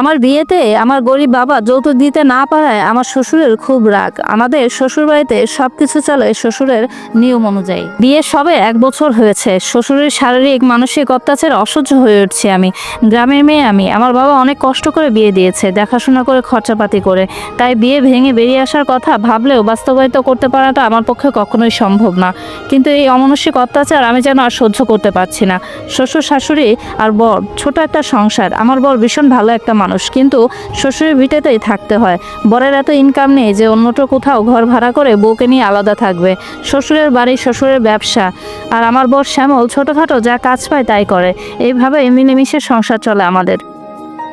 আমার বিয়েতে আমার গরিব বাবা যৌতুক দিতে না পারায় আমার শ্বশুরের খুব রাগ। আমাদের শ্বশুর বাড়িতে সবকিছু চলে শ্বশুরের নিয়ম অনুযায়ী। বিয়ে সবে এক বছর হয়েছে। শ্বশুরের শারীরিক, মানসিক অত্যাচার অসহ্য হয়ে উঠছি আমি। গ্রামের মেয়ে আমি। আমার বাবা অনেক কষ্ট করে বিয়ে দিয়েছে, দেখাশোনা করে, খরচাপাতি করে। তাই বিয়ে ভেঙে বেরিয়ে আসার কথা ভাবলেও বাস্তবায়িত করতে পারাটা আমার পক্ষে কখনোই সম্ভব না। কিন্তু এই অমানসিক অত্যাচার আমি যেন আর সহ্য করতে পারছি না। শ্বশুর শাশুড়ি আর বর, ছোট একটা সংসার। আমার বর ভীষণ ভালো একটা মানুষ, কিন্তু শ্বশুরের ভিটেতেই থাকতে হয়। বরের এত ইনকাম নেই যে অন্যটা কোথাও ঘর ভাড়া করে বউকে নিয়ে আলাদা থাকবে। শ্বশুরের বাড়ি শ্বশুরের ব্যবসা। আর আমার বর শ্যামল ছোটোখাটো যা কাজ পায় তাই করে। এইভাবে মিলেমিশে সংসার চলে আমাদের।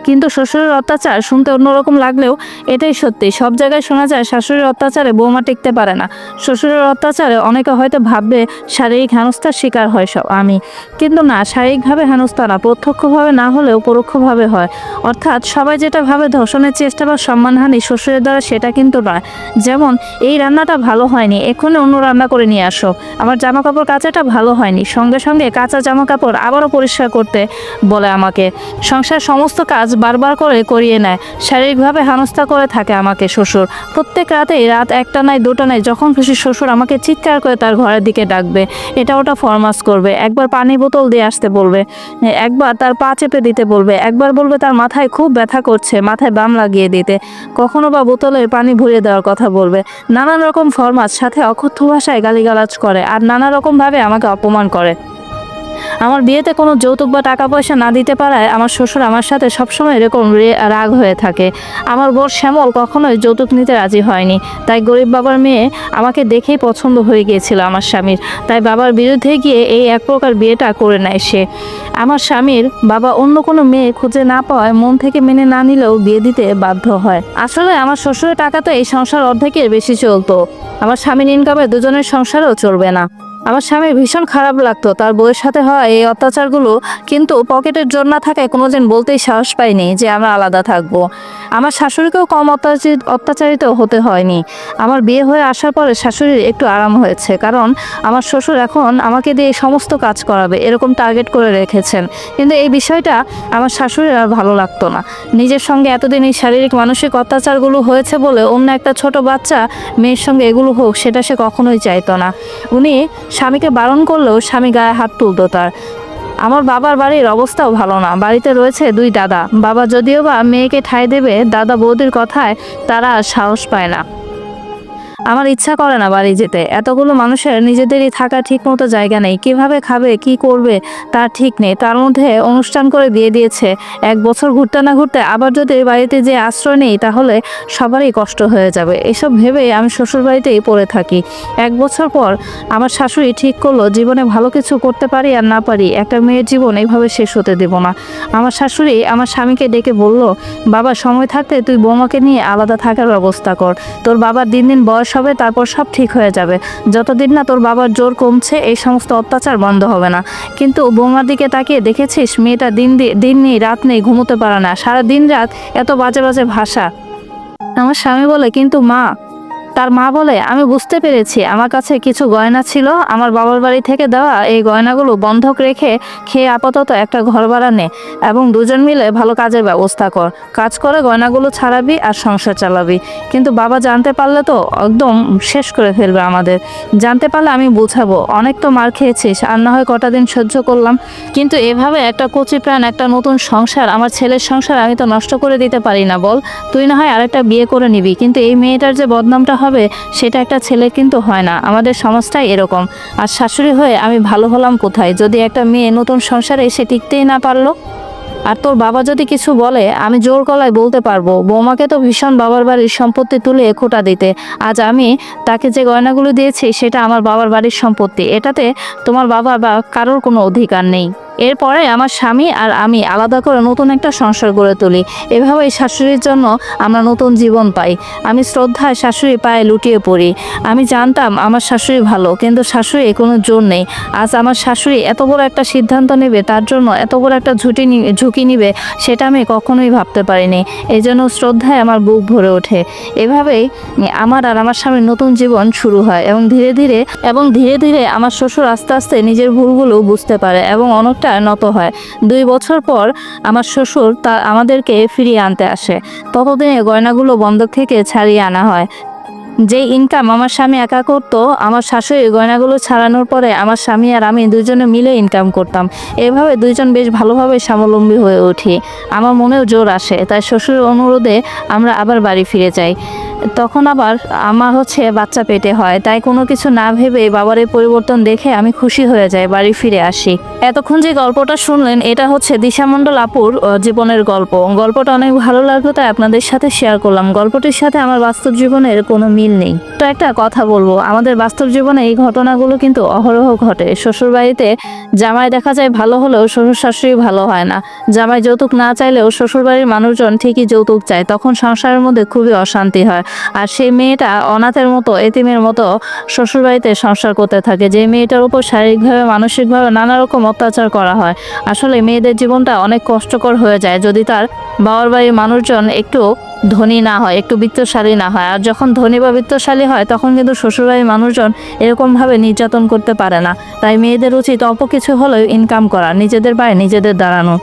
কিন্তু শ্বশুরের অত্যাচার শুনতে অন্যরকম লাগলেও এটাই সত্যি। সব জায়গায় শোনা যায় শাশুড়ির অত্যাচারে বৌমা টিকতে পারে না। শ্বশুরের অত্যাচারে অনেকে হয়তো ভাববে শারীরিক হেনস্থার শিকার হয় সব আমি। কিন্তু না, শারীরিকভাবে হেনস্থা না, প্রত্যক্ষভাবে না হলেও পরোক্ষভাবে হয়। অর্থাৎ সবাই যেটা ভাবে ধর্ষণের চেষ্টা বা সম্মানহানি শ্বশুরের দ্বারা সেটা কিন্তু নয়। যেমন, এই রান্নাটা ভালো হয়নি, এক্ষুনি অন্য রান্না করে নিয়ে আসো। আমার জামা কাপড় কাচাটা ভালো হয়নি, সঙ্গে সঙ্গে কাঁচা জামা কাপড় আবারও পরিষ্কার করতে বলে আমাকে। সংসার সমস্ত কাজ বারবার করে করিয়ে নেয়। শারীরিকভাবে হেনস্থা করে থাকে আমাকে শ্বশুর। প্রত্যেক রাতেই রাত একটা নাই, দুটো নাই, যখন খুশি শ্বশুর আমাকে চিৎকার করে তার ঘরের দিকে ডাকবে। এটা ওটা ফরমাস করবে। একবার পানি বোতল দিয়ে আসতে বলবে। একবার তার পা চেপে দিতে বলবে। একবার বলবে তার মাথায় খুব ব্যথা করছে, মাথায় বাম লাগিয়ে দিতে। কখনো বা বোতলে পানি ভরিয়ে দেওয়ার কথা বলবে। নানান রকম ফরমাস, সাথে অকথ্য ভাষায় গালিগালাজ করে। আর নানা রকমভাবে আমাকে অপমান করে। আমার বিয়েতে কোনো যৌতুক বা টাকা পয়সা না দিতে পারায় আমার শ্বশুর আমার সাথে সবসময় এরকম রাগ হয়ে থাকে। আমার বোর শ্যামল কখনোই যৌতুক নিতে রাজি হয়নি। তাই গরিব বাবার মেয়ে আমাকে দেখেই পছন্দ হয়ে গিয়েছিল আমার স্বামীর। তাই বাবার বিরুদ্ধে গিয়ে এই এক প্রকার বিয়েটা করে নেয় সে। আমার স্বামীর বাবা অন্য কোনো মেয়ে খুঁজে না পাওয়ায় মন থেকে মেনে না নিলেও বিয়ে দিতে বাধ্য হয়। আসলে আমার শ্বশুরের টাকা তো এই সংসার অর্ধেকের বেশি চলতো। আমার স্বামীর ইনকামে দুজনের সংসারও চলবে না। আমার স্বামীর ভীষণ খারাপ লাগতো। তার বউয়ের সাথে হয় এই অত্যাচারগুলো কিন্তু পকেটের জন্য না থাকায় কোনোদিন বলতেই সাহস পাইনি যে আমরা আলাদা থাকব। আমার শাশুড়িকেও কম অত্যাচারিত অত্যাচারিত হতে হয়নি। আমার বিয়ে হয়ে আসার পরে শাশুড়ির একটু আরাম হয়েছে, কারণ আমার শ্বশুর এখন আমাকে দিয়ে সমস্ত কাজ করাবে, এরকম টার্গেট করে রেখেছেন। কিন্তু এই বিষয়টা আমার শাশুড়ির আর ভালো লাগতো না। নিজের সঙ্গে এতদিন এই শারীরিক, মানসিক অত্যাচারগুলো হয়েছে বলে অন্য একটা ছোট বাচ্চা মেয়ের সঙ্গে এগুলো হোক, সেটা সে কখনোই চাইতো না। উনি স্বামীকে বারণ করলেও স্বামী গায়ে হাত তুলত তার। আমার বাবার বাড়ির অবস্থাও ভালো না। বাড়িতে রয়েছে দুই দাদা। বাবা যদিও বা মেয়েকে ঠাঁই দেবে, দাদা বৌদির কথায় তারা সাহস পায় না। আমার ইচ্ছা করে না বাড়ি যেতে। এতগুলো মানুষের নিজেদেরই থাকা ঠিক মতো জায়গা নেই। কীভাবে খাবে, কি করবে, তার ঠিক নেই। তার মধ্যে অনুষ্ঠান করে দিয়ে দিয়েছে। এক বছর ঘুরতে না ঘুরতে আবার যদি বাড়িতে যে আশ্রয় নেই, তাহলে সবারই কষ্ট হয়ে যাবে। এসব ভেবে আমি শ্বশুর বাড়িতেই পড়ে থাকি। এক বছর পর আমার শাশুড়ি ঠিক করল, জীবনে ভালো কিছু করতে পারি আর না পারি, একটা মেয়ের জীবন এইভাবে শেষ হতে দেব না। আমার শাশুড়ি আমার স্বামীকে ডেকে বলল, বাবা, সময় থাকতে তুই বৌমাকে নিয়ে আলাদা থাকার ব্যবস্থা কর। তোর বাবার দিন দিন বয়স হবে তারপর সব ঠিক হয়ে যাবে। যতদিন না তোর বাবার জোর কমছে, এই সমস্ত অত্যাচার বন্ধ হবে না। কিন্তু বৌমার দিকে তাকিয়ে দেখেছিস, মেয়েটা দিন দিন নেই, রাত নেই, ঘুমোতে পারে না। সারা দিন রাত এত বাজে বাজে ভাষা। আমার স্বামী বলে, কিন্তু মা তার মা বলে, আমি বুঝতে পেরেছি, আমার কাছে কিছু গয়না ছিল। আমার বাবার বাড়ি থেকে দেওয়া এই গয়নাগুলো বন্ধক রেখে খেয়ে আপাতত একটা ঘর ভাড়া নে এবং দুজন মিলে ভালো কাজের ব্যবস্থা কর। কাজ করে গয়নাগুলো ছাড়াবি আর সংসার চালাবি। কিন্তু বাবা জানতে পারলে তো একদম শেষ করে ফেলবে আমাদের। জানতে পারলে আমি বুঝাবো, অনেক তো মার খেয়েছিস, আর না হয় কটা দিন সহ্য করলাম। কিন্তু এভাবে একটা কচি প্রাণ, একটা নতুন সংসার, আমার ছেলের সংসার আমি তো নষ্ট করে দিতে পারি না বল। তুই না হয় আরেকটা বিয়ে করে নিবি। কিন্তু এই মেয়েটার যে বদনামটা হবে, সেটা একটা ছেলে কিন্তু হয় না। আমাদের সমাজটাই এরকম। আর শাশুড়ি হয়ে আমি ভালো হলাম কোথায়? যদি একটা মেয়ে নতুন সংসারে এসে টিকতেই না পারল? আর তোর বাবা যদি কিছু বলে, আমি জোর গলায় বলতে পারব। বৌমাকে তো ভীষণ বাবার বাড়ির সম্পত্তি তুলে খোটা দিতে। আজ আমি তাকে যে গয়নাগুলো দিয়েছি, সেটা আমার বাবার বাড়ির সম্পত্তি। এটাতে তোমার বাবা বা কারোর কোনো অধিকার নেই। এরপরে আমার স্বামী আর আমি আলাদা করে নতুন একটা সংসার গড়ে তুলি। এভাবেই শাশুড়ির জন্য আমরা নতুন জীবন পাই। আমি শ্রদ্ধায় শাশুড়ি পায়ে লুটিয়ে পড়ি। আমি জানতাম আমার শাশুড়ি ভালো, কিন্তু শাশুড়ি কোনো জোর নেই। আজ আমার শাশুড়ি এত বড় একটা সিদ্ধান্ত নেবে, তার জন্য এত বড় একটা ঝুঁকি নি- ঝুঁকি নিবে, সেটা আমি কখনোই ভাবতে পারিনি। এই জন্য শ্রদ্ধায় আমার বুক ভরে ওঠে। এভাবেই আমার আর আমার স্বামীর নতুন জীবন শুরু হয় এবং ধীরে ধীরে, এবং ধীরে ধীরে আমার শ্বশুর আস্তে আস্তে নিজের ভুলগুলো বুঝতে পারে এবং অনেকটা নত হয়। দুই বছর পর আমার শ্বশুর তা আমাদেরকে ফিরিয়ে আনতে আসে। ততদিনে গয়নাগুলো বন্ধক থেকে ছাড়িয়ে আনা হয়। যে ইনকাম আমার স্বামী একা করতো, আমার শাশুড়ি গয়নাগুলো ছাড়ানোর পরে আমার স্বামী আর আমি দুজনে মিলে ইনকাম করতাম। এভাবে দুইজন বেশ ভালোভাবে স্বাবলম্বী হয়ে উঠি। আমার মনেও জোর আসে, তাই শ্বশুরের অনুরোধে আমরা আবার বাড়ি ফিরে যাই। তখন আবার আমার হচ্ছে বাচ্চা পেটে হয়, তাই কোনো কিছু না ভেবে বাবার এই পরিবর্তন দেখে আমি খুশি হয়ে যাই, বাড়ি ফিরে আসি। এতক্ষণ যে গল্পটা শুনলেন, এটা হচ্ছে দিশামণ্ডল আপুর জীবনের গল্প। গল্পটা অনেক ভালো লাগল, তাই আপনাদের সাথে শেয়ার করলাম। গল্পটির সাথে আমার বাস্তব জীবনের কোনো মিল নেই। তো একটা কথা বলব, আমাদের বাস্তব জীবনে এই ঘটনাগুলো কিন্তু অহরহ ঘটে। শ্বশুরবাড়িতে জামাই দেখা যায় ভালো হলেও শ্বশুর শাশুড়ি ভালো হয় না। জামাই যৌতুক না চাইলেও শ্বশুরবাড়ির মানুষজন ঠিকই যৌতুক চায়। তখন সংসারের মধ্যে খুবই অশান্তি হয়। আর সেই মেয়েটা অনাথের মতো, এতিমের মতো শ্বশুরবাড়িতে সংসার করতে থাকে। যে মেয়েটার উপর শারীরিকভাবে, মানসিকভাবে নানা রকম অত্যাচার করা হয়। আসলে মেয়েদের জীবনটা অনেক কষ্টকর হয়ে যায় যদি তার বাবার বাড়ির মানুষজন একটু ধনী না হয়, একটু বৃত্তশালী না হয়। আর যখন ধনী বা বৃত্তশালী হয়, তখন কিন্তু শ্বশুরবাড়ির মানুষজন এরকমভাবে নির্যাতন করতে পারে না। তাই মেয়েদের উচিত অল্প কিছু হলেও ইনকাম করা, নিজেদের পায়ে নিজেদের দাঁড়ানো।